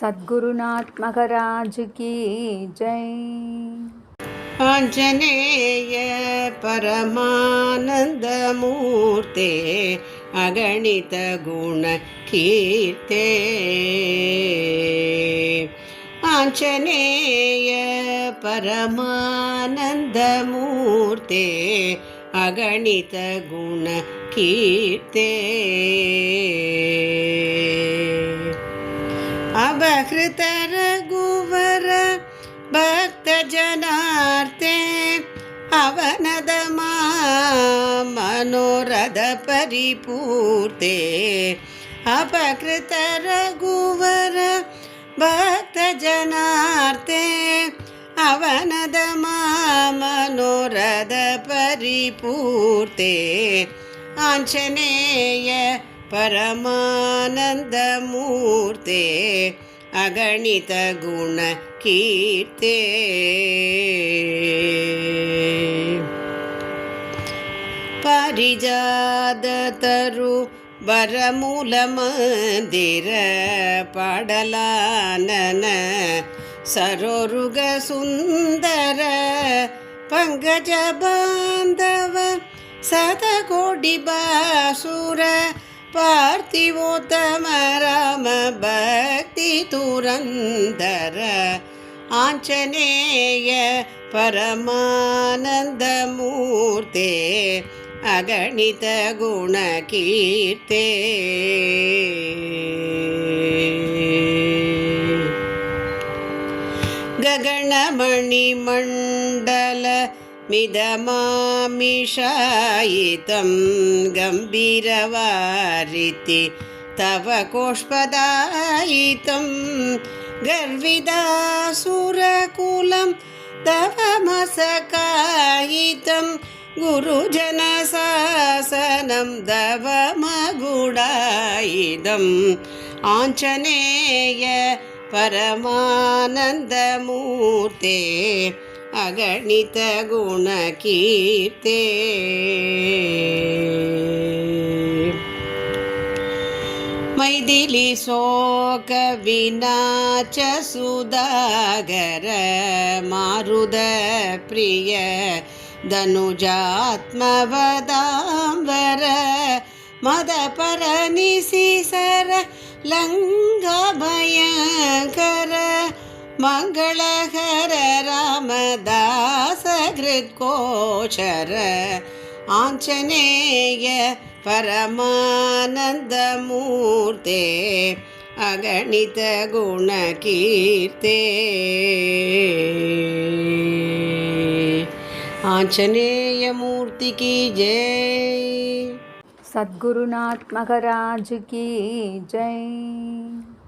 सद्गुरुनाथ महाराज की जय आञ्जनेय परमानन्दमूर्ते अगणितगुणकीर्ते आञ्जनेय परमानन्दमूर्ते अगणितगुणकीर्ते அவஹிருதரகுவர பக்த ஜனார்த்தே அவனதமா மனோரத பரிபூர்த்தே अपकृतरघुवर भक्तजनार्ते अवनद मनोरद परिपूर्ते आञ्जनेय परमानन्दमूर्ते अगणितगुणकीर्ते परिजादतरु वरमूलमन्दिर पडलानन सरोरुगसुन्दर पङ्कजबान्धव शतकोटिबासुर பார்த்திவோத்தம ராம பக்தி துரந்தர ஆஞ்சநேய பரமானந்தமூர்த்தே அகணித குணகீர்த்தே गगणमणिमण्डल मिदमामिषायितं गम्भीरवारिति तव कोष्पदायितं गर्विदासुरकुलं तव मसकायितं गुरुजनशासनं तव मगुडायिदम् आञ्जनेय परमानन्दमूर्ते अगणित गुणकीर्ते मैथिली शोकविनाच सुधागर मारुदप्रिय धनुजात्मवदाम्बर मदपरनिशिसर लङ्घभयङ्कर மங்களகர ராமதாசகிருத்கோச்சர ஆஞ்சநேய பரமானந்தமூர்த்தே அகணித குணகீர்த்தே. ஆஞ்சநேயமூர்த்திக்கு ஜெய். சத்குருநாத் மகராஜுக்கு ஜெய்.